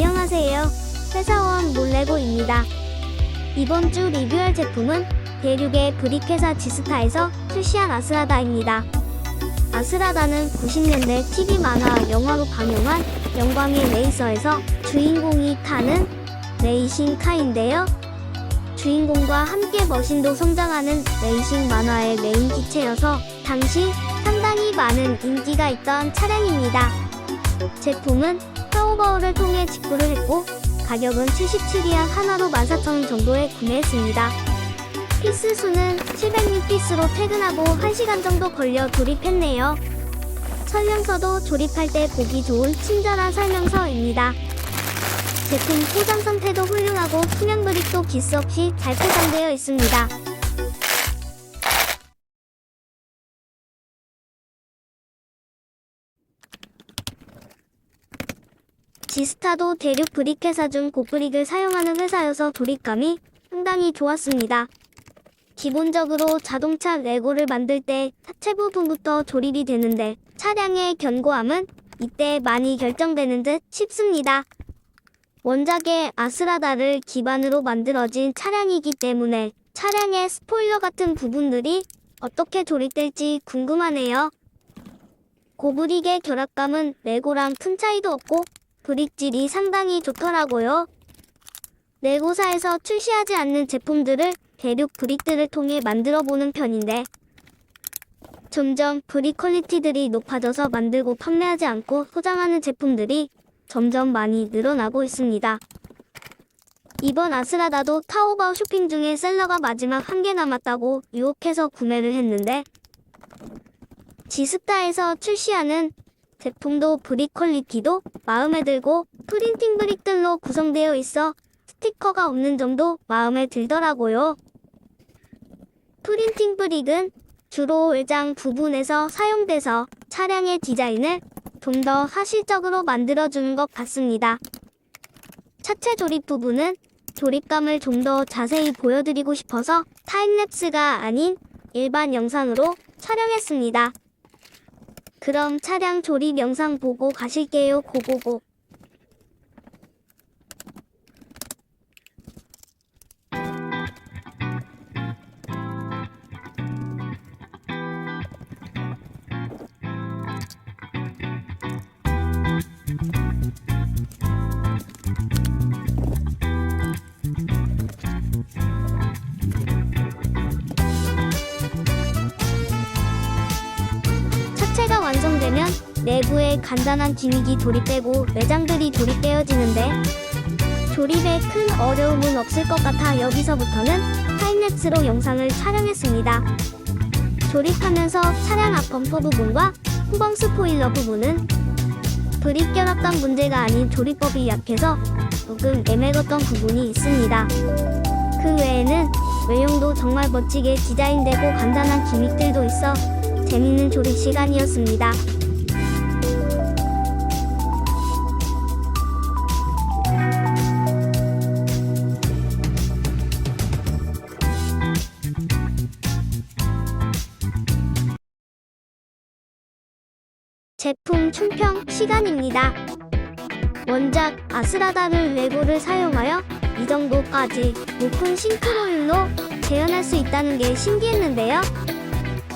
안녕하세요. 회사원 몰레고입니다. 이번 주 리뷰할 제품은 대륙의 브릭회사 지스타에서 출시한 아스라다입니다. 아스라다는 90년대 TV 만화 영화로 방영한 영광의 레이서에서 주인공이 타는 레이싱 카인데요. 주인공과 함께 머신도 성장하는 레이싱 만화의 메인 기체여서 당시 상당히 많은 인기가 있던 차량입니다. 제품은 타오바오를 통해 직구를 했고 가격은 77위안 하나로 14,000원 정도에 구매했습니다. 피스 수는 706피스로 퇴근하고 1시간 정도 걸려 조립했네요. 설명서도 조립할 때 보기 좋은 친절한 설명서입니다. 제품 포장 상태도 훌륭하고 투명 브릭도 기스 없이 잘 포장되어 있습니다. 지스타도 대륙 브릭 회사 중 고브릭을 사용하는 회사여서 조립감이 상당히 좋았습니다. 기본적으로 자동차 레고를 만들 때 하체 부분부터 조립이 되는데 차량의 견고함은 이때 많이 결정되는 듯 싶습니다. 원작의 아스라다를 기반으로 만들어진 차량이기 때문에 차량의 스포일러 같은 부분들이 어떻게 조립될지 궁금하네요. 고브릭의 결합감은 레고랑 큰 차이도 없고 브릭질이 상당히 좋더라고요. 레고사에서 출시하지 않는 제품들을 대륙 브릭들을 통해 만들어 보는 편인데 점점 브릭 퀄리티들이 높아져서 만들고 판매하지 않고 소장하는 제품들이 점점 많이 늘어나고 있습니다. 이번 아스라다도 타오바오 쇼핑 중에 셀러가 마지막 한 개 남았다고 유혹해서 구매를 했는데 지스타에서 출시하는 제품도 브릭 퀄리티도 마음에 들고 프린팅 브릭들로 구성되어 있어 스티커가 없는 점도 마음에 들더라고요. 프린팅 브릭은 주로 외장 부분에서 사용돼서 차량의 디자인을 좀더 하실적으로 만들어주는 것 같습니다. 차체 조립 부분은 조립감을 좀 더 자세히 보여드리고 싶어서 타임랩스가 아닌 일반 영상으로 촬영했습니다. 그럼 차량 조립 영상 보고 가실게요. 고고고. 완성되면 내부에 간단한 기믹이 조립되고 내장들이 조립되어지는데 조립에 큰 어려움은 없을 것 같아 여기서부터는 타임랩스로 영상을 촬영했습니다. 조립하면서 차량 앞 범퍼 부분과 후방 스포일러 부분은 브릭 결합단 문제가 아닌 조립법이 약해서 조금 애매했던 부분이 있습니다. 그 외에는 외형도 정말 멋지게 디자인되고 간단한 기믹들도 있어 재밌는 조립 시간이었습니다. 제품 총평 시간입니다. 원작 아스라다를 레고를 사용하여 이 정도까지 높은 싱크로율로 재현할 수 있다는 게 신기했는데요.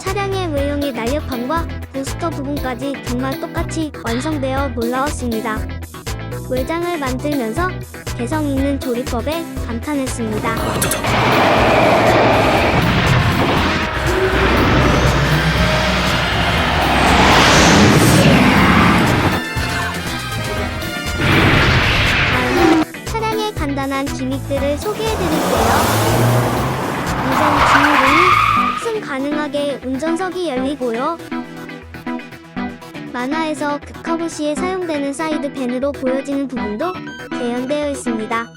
차량의 외형의 날렵함과 부스터 부분까지 정말 똑같이 완성되어 놀라웠습니다. 외장을 만들면서 개성 있는 조립법에 감탄했습니다. 차량의 간단한 기믹들을 소개해드릴게요. 우선 주유등이 탑승 가능하게 운전석이 열리고요. 만화에서 극하부 시에 사용되는 사이드 펜으로 보여지는 부분도 재현되어 있습니다.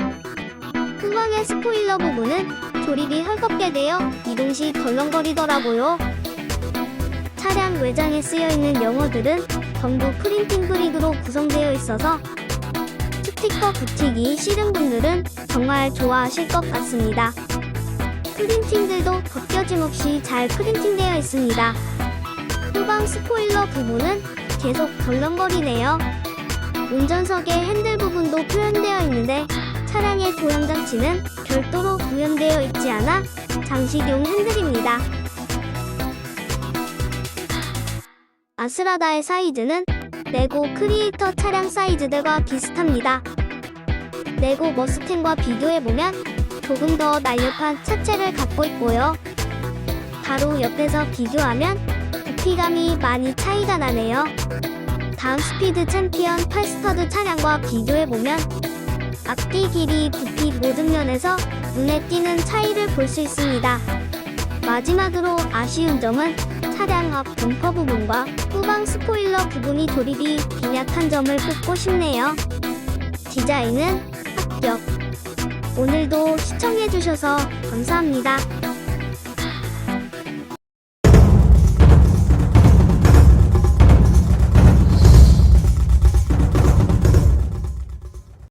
후방의 스포일러 부분은 조립이 헐겁게 되어 이동 시 덜렁거리더라고요. 차량 외장에 쓰여 있는 영어들은 전부 프린팅 브릭으로 구성되어 있어서 스티커 붙이기 싫은 분들은 정말 좋아하실 것 같습니다. 프린팅들도 벗겨짐 없이 잘 프린팅되어 있습니다. 후방 스포일러 부분은 계속 덜렁거리네요. 운전석의 핸들 부분도 표현되어 있는데 차량의 조향장치는 별도로 구현되어 있지 않아 장식용 핸들입니다. 아스라다의 사이즈는 레고 크리에이터 차량 사이즈들과 비슷합니다. 레고 머스탱과 비교해보면 조금 더 날렵한 차체를 갖고 있고요. 바로 옆에서 비교하면 부피감이 많이 차이가 나네요. 다음 스피드 챔피언 팔스터드 차량과 비교해보면 앞뒤 길이, 부피 모든 면에서 눈에 띄는 차이를 볼 수 있습니다. 마지막으로 아쉬운 점은 차량 앞 범퍼 부분과 후방 스포일러 부분이 조립이 빈약한 점을 꼽고 싶네요. 디자인은 합격. 오늘도 시청해주셔서 감사합니다.